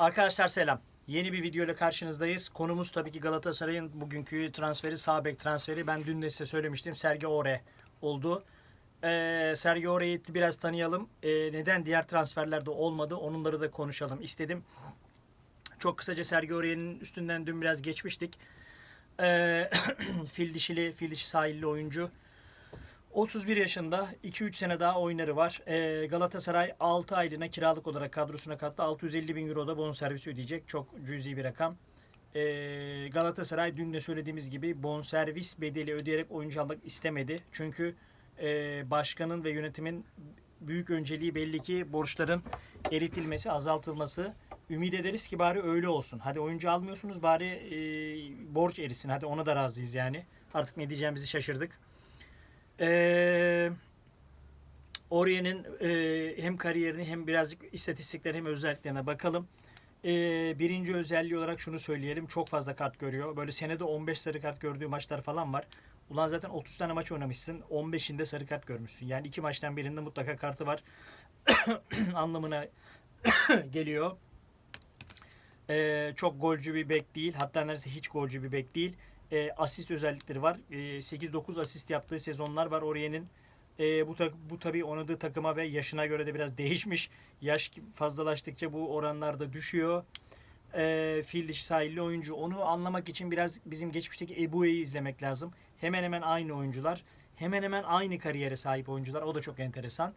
Arkadaşlar selam. Yeni bir video ile karşınızdayız. Konumuz tabii ki Galatasaray'ın bugünkü transferi, sağ bek transferi. Ben dün de size söylemiştim. Sergi Ore oldu. Ee, Sergi Ore'yi biraz tanıyalım. Ee, neden diğer transferlerde olmadı? Onları da konuşalım istedim. Çok kısaca Sergi Ore'nin üstünden dün biraz geçmiştik. Ee, fil dişili, fil dişi sahilli oyuncu. 31 yaşında 2-3 sene daha oynarı var. Ee, Galatasaray 6 aylığına kiralık olarak kadrosuna kattı. 650 bin euro da bonservisi ödeyecek. Çok cüzi bir rakam. Ee, Galatasaray dün de söylediğimiz gibi bonservis bedeli ödeyerek oyuncu almak istemedi. Çünkü e, başkanın ve yönetimin büyük önceliği belli ki borçların eritilmesi, azaltılması. Ümit ederiz ki bari öyle olsun. Hadi oyuncu almıyorsunuz bari e, borç erisin. Hadi ona da razıyız yani. Artık ne diyeceğimizi şaşırdık. Ee, Oriye'nin e, hem kariyerini hem birazcık istatistikler hem özelliklerine bakalım. Ee, birinci özelliği olarak şunu söyleyelim. Çok fazla kart görüyor. Böyle senede 15 sarı kart gördüğü maçlar falan var. Ulan zaten 30 tane maç oynamışsın. 15'inde sarı kart görmüşsün. Yani iki maçtan birinde mutlaka kartı var. anlamına geliyor. Ee, çok golcü bir bek değil. Hatta neredeyse hiç golcü bir bek değil. Ee, asist özellikleri var. Ee, 8-9 asist yaptığı sezonlar var Oriye'nin. Ee, bu tak- bu tabii oynadığı takıma ve yaşına göre de biraz değişmiş. Yaş fazlalaştıkça bu oranlar da düşüyor. Ee, fil dişi sahilli oyuncu. Onu anlamak için biraz bizim geçmişteki Ebu'yu izlemek lazım. Hemen hemen aynı oyuncular. Hemen hemen aynı kariyere sahip oyuncular. O da çok enteresan.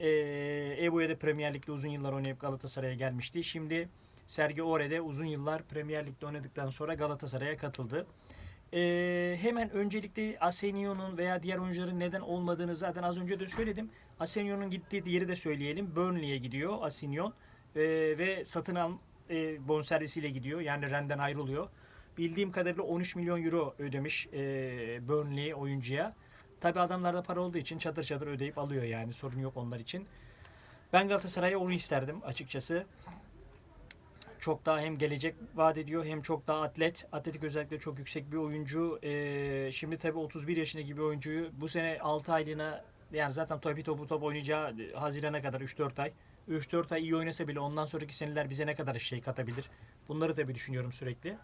Ee, Ebu'ya da Premier Lig'de uzun yıllar oynayıp Galatasaray'a gelmişti. Şimdi Sergi Ore'de uzun yıllar Premier Lig'de oynadıktan sonra Galatasaray'a katıldı. Ee, hemen öncelikle Asenio'nun veya diğer oyuncuların neden olmadığını zaten az önce de söyledim. Asenio'nun gittiği yeri de söyleyelim. Burnley'e gidiyor Asenio Ee, ve satın al e, bonservisiyle gidiyor. Yani Ren'den ayrılıyor. Bildiğim kadarıyla 13 milyon euro ödemiş e, Burnley oyuncuya. Tabi adamlarda para olduğu için çatır çatır ödeyip alıyor yani sorun yok onlar için. Ben Galatasaray'a onu isterdim açıkçası çok daha hem gelecek vaat ediyor hem çok daha atlet. Atletik özellikle çok yüksek bir oyuncu. Ee, şimdi tabii 31 yaşındaki bir oyuncuyu bu sene 6 aylığına yani zaten topu topu top oynayacağı e, Haziran'a kadar 3-4 ay. 3-4 ay iyi oynasa bile ondan sonraki seneler bize ne kadar şey katabilir? Bunları tabii düşünüyorum sürekli.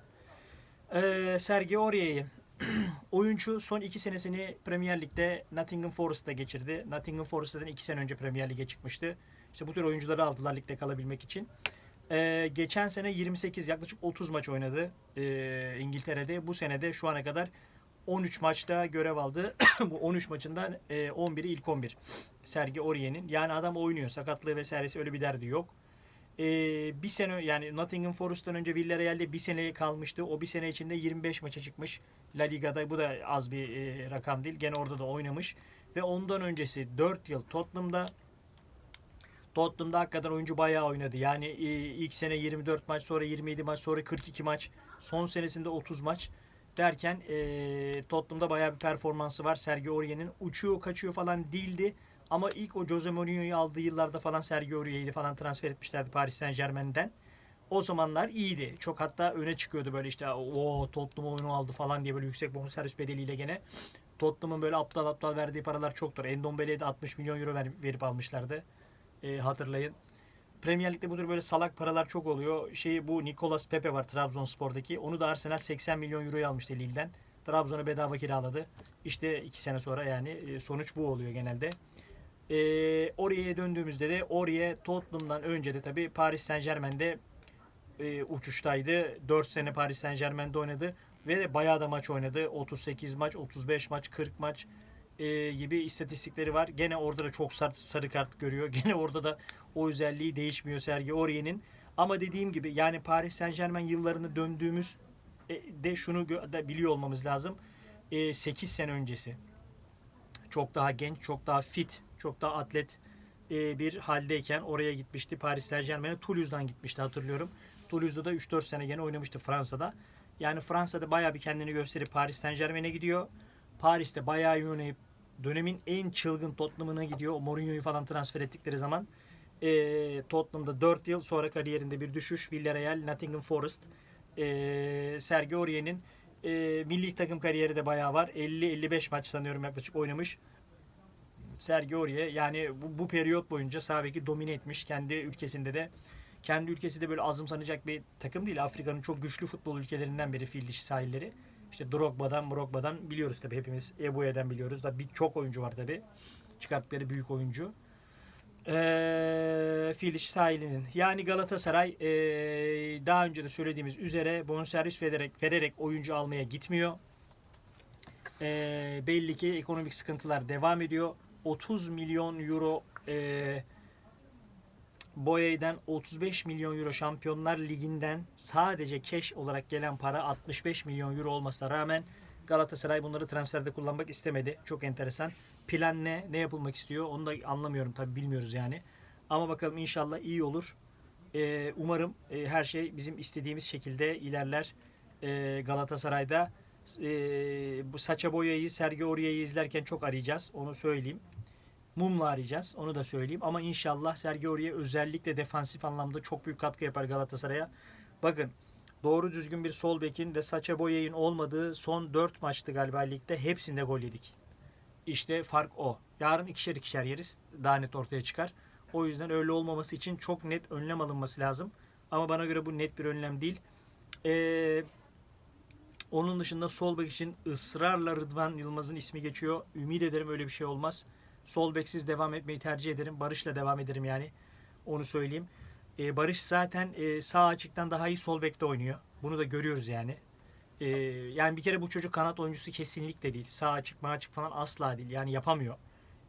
Ee, Sergio Aurier'i oyuncu son 2 senesini Premier Lig'de Nottingham Forest'ta geçirdi. Nottingham Forest'tan 2 sene önce Premier Lig'e çıkmıştı. İşte bu tür oyuncuları aldılar ligde kalabilmek için. Ee, geçen sene 28 yaklaşık 30 maç oynadı ee, İngiltere'de. Bu senede şu ana kadar 13 maçta görev aldı. Bu 13 maçından e, 11'i ilk 11. Sergi Aurier'in. Yani adam oynuyor. Sakatlığı vesairesi öyle bir derdi yok. Ee, bir sene yani Nottingham Forest'tan önce Villarreal'de bir sene kalmıştı. O bir sene içinde 25 maça çıkmış. La Liga'da bu da az bir e, rakam değil. Gene orada da oynamış. Ve ondan öncesi 4 yıl Tottenham'da Tottenham'da hakikaten oyuncu bayağı oynadı. Yani e, ilk sene 24 maç, sonra 27 maç, sonra 42 maç, son senesinde 30 maç derken e, Tottenham'da bayağı bir performansı var. Sergio Aurier'in uçuyor, kaçıyor falan değildi. Ama ilk o Jose Mourinho'yu aldığı yıllarda falan Sergio Aurier'i falan transfer etmişlerdi Paris Saint Germain'den. O zamanlar iyiydi. Çok hatta öne çıkıyordu böyle işte o Tottenham oyunu aldı falan diye böyle yüksek bonservis bedeliyle gene. Tottenham'ın böyle aptal aptal verdiği paralar çoktur. Endombele'ye de 60 milyon euro ver, verip almışlardı e, hatırlayın. Premier Lig'de bu tür böyle salak paralar çok oluyor. Şey bu Nicolas Pepe var Trabzonspor'daki. Onu da Arsenal 80 milyon euroya almıştı Lille'den. Trabzon'a bedava kiraladı. İşte iki sene sonra yani e, sonuç bu oluyor genelde. E, Oriye'ye döndüğümüzde de Oriye Tottenham'dan önce de tabii Paris Saint Germain'de e, uçuştaydı. 4 sene Paris Saint Germain'de oynadı ve bayağı da maç oynadı. 38 maç, 35 maç, 40 maç e, gibi istatistikleri var. Gene orada da çok sarı, sarı kart görüyor. Gene orada da o özelliği değişmiyor Sergi Aurier'in. Ama dediğim gibi yani Paris Saint Germain yıllarını döndüğümüz e, de şunu da biliyor olmamız lazım. E, 8 sene öncesi. Çok daha genç, çok daha fit, çok daha atlet e, bir haldeyken oraya gitmişti. Paris Saint Germain'e Toulouse'dan gitmişti hatırlıyorum. Toulouse'da da 3-4 sene gene oynamıştı Fransa'da. Yani Fransa'da bayağı bir kendini gösterip Paris Saint Germain'e gidiyor. Paris'te bayağı iyi oynayıp dönemin en çılgın Tottenham'ına gidiyor. Mourinho'yu falan transfer ettikleri zaman e, Tottenham'da 4 yıl sonra kariyerinde bir düşüş. Villarreal, Nottingham Forest. E, Sergio Aurier'in e, milli takım kariyeri de bayağı var. 50-55 maç sanıyorum yaklaşık oynamış. Sergio Aurier yani bu, bu periyot boyunca sağ beki domine etmiş. Kendi ülkesinde de Kendi ülkesi de böyle azımsanacak bir takım değil. Afrika'nın çok güçlü futbol ülkelerinden biri fil dişi sahilleri. İşte Drogba'dan, Drogba'dan biliyoruz tabii hepimiz. Ebue'den biliyoruz da birçok oyuncu var tabii. Çıkarttıkları büyük oyuncu. Ee, fil dişi sahilinin. Yani Galatasaray ee, daha önce de söylediğimiz üzere bonservis vererek, vererek oyuncu almaya gitmiyor. Ee, belli ki ekonomik sıkıntılar devam ediyor. 30 milyon euro ee, Boya'dan 35 milyon euro Şampiyonlar Ligi'nden sadece cash olarak gelen para 65 milyon euro olmasına rağmen Galatasaray bunları transferde kullanmak istemedi. Çok enteresan. Plan ne? Ne yapılmak istiyor? Onu da anlamıyorum tabi bilmiyoruz yani. Ama bakalım inşallah iyi olur. Ee, umarım e, her şey bizim istediğimiz şekilde ilerler Ee, Galatasaray'da. Ee, bu Saça Boya'yı, Sergio Aurier'i izlerken çok arayacağız. Onu söyleyeyim. Mumla arayacağız. Onu da söyleyeyim. Ama inşallah Sergio Aurier özellikle defansif anlamda çok büyük katkı yapar Galatasaray'a. Bakın doğru düzgün bir sol bekin ve Saça Boya'nın olmadığı son 4 maçtı galiba ligde. Hepsinde gol yedik. İşte fark o. Yarın ikişer ikişer yeriz. Daha net ortaya çıkar. O yüzden öyle olmaması için çok net önlem alınması lazım. Ama bana göre bu net bir önlem değil. Ee, onun dışında sol bek için ısrarla Rıdvan Yılmaz'ın ismi geçiyor. Ümit ederim öyle bir şey olmaz. Sol beksiz devam etmeyi tercih ederim. Barış'la devam ederim yani. Onu söyleyeyim. Ee, Barış zaten e, sağ açıktan daha iyi sol bekte oynuyor. Bunu da görüyoruz yani. Ee, yani bir kere bu çocuk kanat oyuncusu kesinlikle değil. Sağ açık, maç açık falan asla değil. Yani yapamıyor.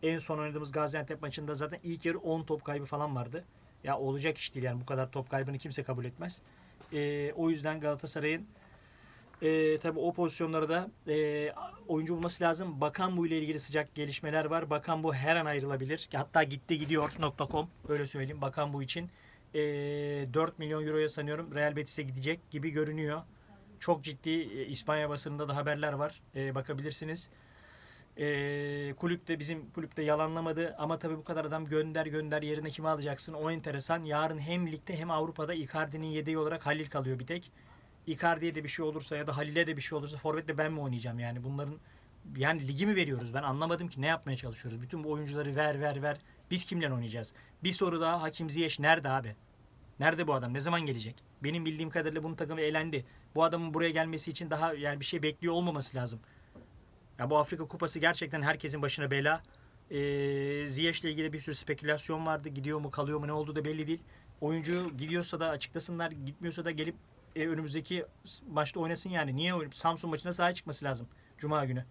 En son oynadığımız Gaziantep maçında zaten ilk yarı 10 top kaybı falan vardı. Ya olacak iş değil yani bu kadar top kaybını kimse kabul etmez. Ee, o yüzden Galatasaray'ın e, tabi o pozisyonlara da e, oyuncu bulması lazım. Bakan bu ile ilgili sıcak gelişmeler var. Bakan bu her an ayrılabilir. Hatta gitti gidiyor .com öyle söyleyeyim. Bakan bu için e, 4 milyon euroya sanıyorum Real Betis'e gidecek gibi görünüyor. Çok ciddi e, İspanya basınında da haberler var. E, bakabilirsiniz. E, kulüpte bizim kulüpte yalanlamadı ama tabii bu kadar adam gönder gönder yerine kimi alacaksın o enteresan. Yarın hem ligde hem Avrupa'da Icardi'nin yedeği olarak Halil kalıyor bir tek. Icardi'ye de bir şey olursa ya da Halil'e de bir şey olursa forvetle ben mi oynayacağım yani bunların yani ligi mi veriyoruz ben anlamadım ki ne yapmaya çalışıyoruz. Bütün bu oyuncuları ver ver ver. Biz kimle oynayacağız? Bir soru daha Hakim Ziyech nerede abi? Nerede bu adam? Ne zaman gelecek? Benim bildiğim kadarıyla bunun takımı elendi. Bu adamın buraya gelmesi için daha yani bir şey bekliyor olmaması lazım. Ya bu Afrika Kupası gerçekten herkesin başına bela. Ee, Ziyech'le ilgili bir sürü spekülasyon vardı. Gidiyor mu kalıyor mu ne olduğu da belli değil. Oyuncu gidiyorsa da açıklasınlar. Gitmiyorsa da gelip e, önümüzdeki maçta oynasın yani. Niye oynayıp Samsun maçına sahaya çıkması lazım. Cuma günü.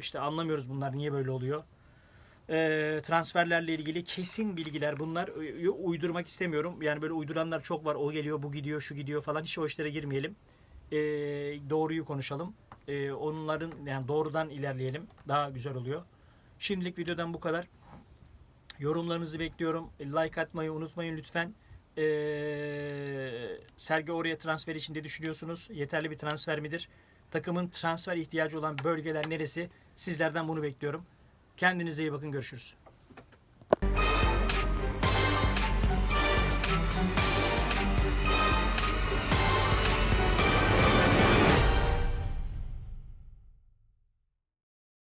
İşte anlamıyoruz bunlar niye böyle oluyor. Ee, transferlerle ilgili kesin bilgiler bunlar. Uydurmak istemiyorum. Yani böyle uyduranlar çok var. O geliyor, bu gidiyor, şu gidiyor falan. Hiç o işlere girmeyelim. Ee, doğruyu konuşalım. Ee, onların yani doğrudan ilerleyelim. Daha güzel oluyor. Şimdilik videodan bu kadar. Yorumlarınızı bekliyorum. Like atmayı unutmayın lütfen. Ee, Sergi oraya transfer için de düşünüyorsunuz. Yeterli bir transfer midir? Takımın transfer ihtiyacı olan bölgeler neresi? Sizlerden bunu bekliyorum. Kendinize iyi bakın. Görüşürüz.